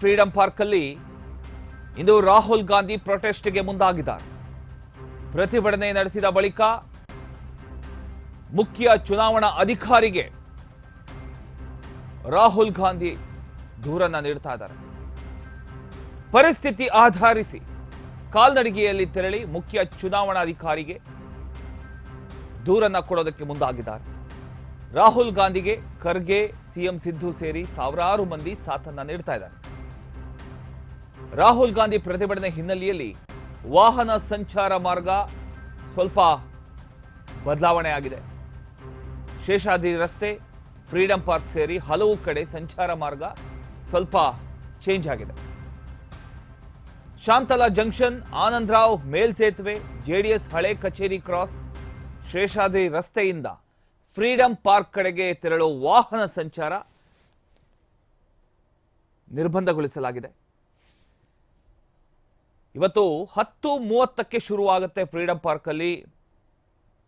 Freedom park ಅಲ್ಲಿ ಇಂದು ರಾಹುಲ್ ಗಾಂಧಿ ಪ್ರೊಟೆಸ್ಟ್ಗೆ ಮುಂದಾಗಿದ್ದಾರೆ. ಪ್ರತಿಭಟನೆ ನಡೆಸಿದ ಬಳಿಕ ಮುಖ್ಯ ಚುನಾವಣಾ ಅಧಿಕಾರಿಗೆ ರಾಹುಲ್ ಗಾಂಧಿ ದೂರನ್ನ ನೀಡ್ತಾ ಇದ್ದಾರೆ. ಪರಿಸ್ಥಿತಿ ಆಧರಿಸಿ ಕಾಲ್ನಡಿಗೆಯಲ್ಲಿ ತೆರಳಿ ಮುಖ್ಯ ಚುನಾವಣಾಧಿಕಾರಿಗೆ ದೂರನ್ನ ಕೊಡೋದಕ್ಕೆ ಮುಂದಾಗಿದ್ದಾರೆ. ರಾಹುಲ್ ಗಾಂಧಿಗೆ ಖರ್ಗೆ, ಸಿಎಂ ಸಿದ್ದು ಸೇರಿ ಸಾವಿರಾರು ಮಂದಿ ಸಾಥನ್ನ ನೀಡ್ತಾ ಇದ್ದಾರೆ. ರಾಹುಲ್ ಗಾಂಧಿ ಪ್ರತಿಭಟನೆ ಹಿನ್ನೆಲೆಯಲ್ಲಿ ವಾಹನ ಸಂಚಾರ ಮಾರ್ಗ ಸ್ವಲ್ಪ ಬದಲಾವಣೆ ಆಗಿದೆ. ಶೇಷಾದ್ರಿ ರಸ್ತೆ, ಫ್ರೀಡಂ ಪಾರ್ಕ್ ಸೇರಿ ಹಲವು ಕಡೆ ಸಂಚಾರ ಮಾರ್ಗ ಸ್ವಲ್ಪ ಚೇಂಜ್ ಆಗಿದೆ. ಶಾಂತಲಾ ಜಂಕ್ಷನ್, ಆನಂದರಾವ್ ಮೇಲ್ಸೇತುವೆ ಜೆಡಿಎಸ್ ಹಳೆ ಕಚೇರಿ ಕ್ರಾಸ್, ಶೇಷಾದ್ರಿ ರಸ್ತೆಯಿಂದ ಫ್ರೀಡಂ ಪಾರ್ಕ್ ಕಡೆಗೆ ತೆರಳುವ ವಾಹನ ಸಂಚಾರ ನಿರ್ಬಂಧಗೊಳಿಸಲಾಗಿದೆ. ಇವತ್ತು ಹತ್ತು ಮೂವತ್ತಕ್ಕೆ ಶುರುವಾಗುತ್ತೆ ಫ್ರೀಡಂ ಪಾರ್ಕ್ ಅಲ್ಲಿ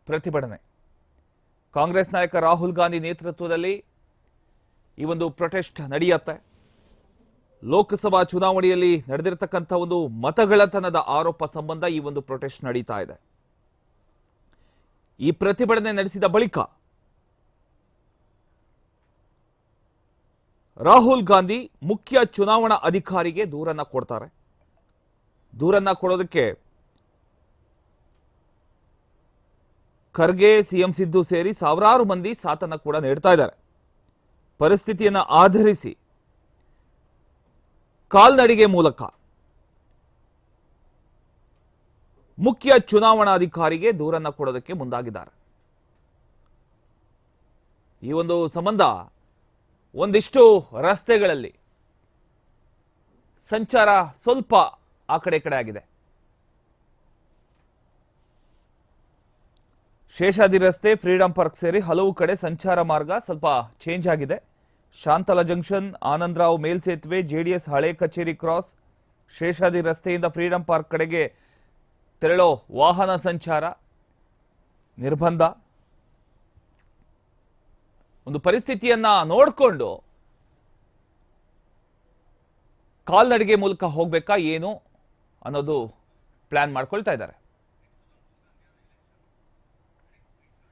ಪ್ರತಿಭಟನೆ. ಕಾಂಗ್ರೆಸ್ ನಾಯಕ ರಾಹುಲ್ ಗಾಂಧಿ ನೇತೃತ್ವದಲ್ಲಿ ಈ ಒಂದು ಪ್ರೊಟೆಸ್ಟ್ ನಡೆಯುತ್ತೆ. ಲೋಕಸಭಾ ಚುನಾವಣೆಯಲ್ಲಿ ನಡೆದಿರತಕ್ಕಂಥ ಒಂದು ಮತಗಳತನದ ಆರೋಪ ಸಂಬಂಧ ಈ ಒಂದು ಪ್ರೊಟೆಸ್ಟ್ ನಡೀತಾ ಇದೆ. ಈ ಪ್ರತಿಭಟನೆ ನಡೆಸಿದ ಬಳಿಕ ರಾಹುಲ್ ಗಾಂಧಿ ಮುಖ್ಯ ಚುನಾವಣಾ ಅಧಿಕಾರಿಗೆ ದೂರನ್ನ ಕೊಡ್ತಾರೆ. ದೂರನ್ನ ಕೊಡೋದಕ್ಕೆ ಖರ್ಗೆ, ಸಿಎಂ ಸಿದ್ದು ಸೇರಿ ಸಾವಿರಾರು ಮಂದಿ ಸಾಥನ್ನ ಕೂಡ ನೀಡ್ತಾ ಇದ್ದಾರೆ. ಪರಿಸ್ಥಿತಿಯನ್ನ ಆಧರಿಸಿ ಕಾಲ್ನಡಿಗೆ ಮೂಲಕ ಮುಖ್ಯ ಚುನಾವಣಾಧಿಕಾರಿಗೆ ದೂರನ್ನ ಕೊಡೋದಕ್ಕೆ ಮುಂದಾಗಿದ್ದಾರೆ. ಈ ಒಂದು ಸಂಬಂಧ ಒಂದಿಷ್ಟು ರಸ್ತೆಗಳಲ್ಲಿ ಸಂಚಾರ ಸ್ವಲ್ಪ ಆ ಕಡೆ ಕಡೆ ಆಗಿದೆ. ಶೇಷಾದಿ ರಸ್ತೆ, ಫ್ರೀಡಂ ಪಾರ್ಕ್ ಸೇರಿ ಹಲವು ಕಡೆ ಸಂಚಾರ ಮಾರ್ಗ ಸ್ವಲ್ಪ ಚೇಂಜ್ ಆಗಿದೆ. ಶಾಂತಲಾ ಜಂಕ್ಷನ್, ಆನಂದರಾವ್ ಮೇಲ್ಸೇತುವೆ ಜೆಡಿಎಸ್ ಹಳೆ ಕಚೇರಿ ಕ್ರಾಸ್ ಶೇಷಾದಿ ರಸ್ತೆಯಿಂದ ಫ್ರೀಡಂ ಪಾರ್ಕ್ ಕಡೆಗೆ ತೆರಳೋ ವಾಹನ ಸಂಚಾರ ನಿರ್ಬಂಧ. ಒಂದು ಪರಿಸ್ಥಿತಿಯನ್ನ ನೋಡಿಕೊಂಡು ಕಾಲ್ನಡಿಗೆ ಮೂಲಕ ಹೋಗ್ಬೇಕಾ, ಏನು? ಅನ್ನೋದು ಪ್ಲಾನ್ ಮಾಡ್ಕೊಳ್ತಾ ಇದ್ದಾರೆ.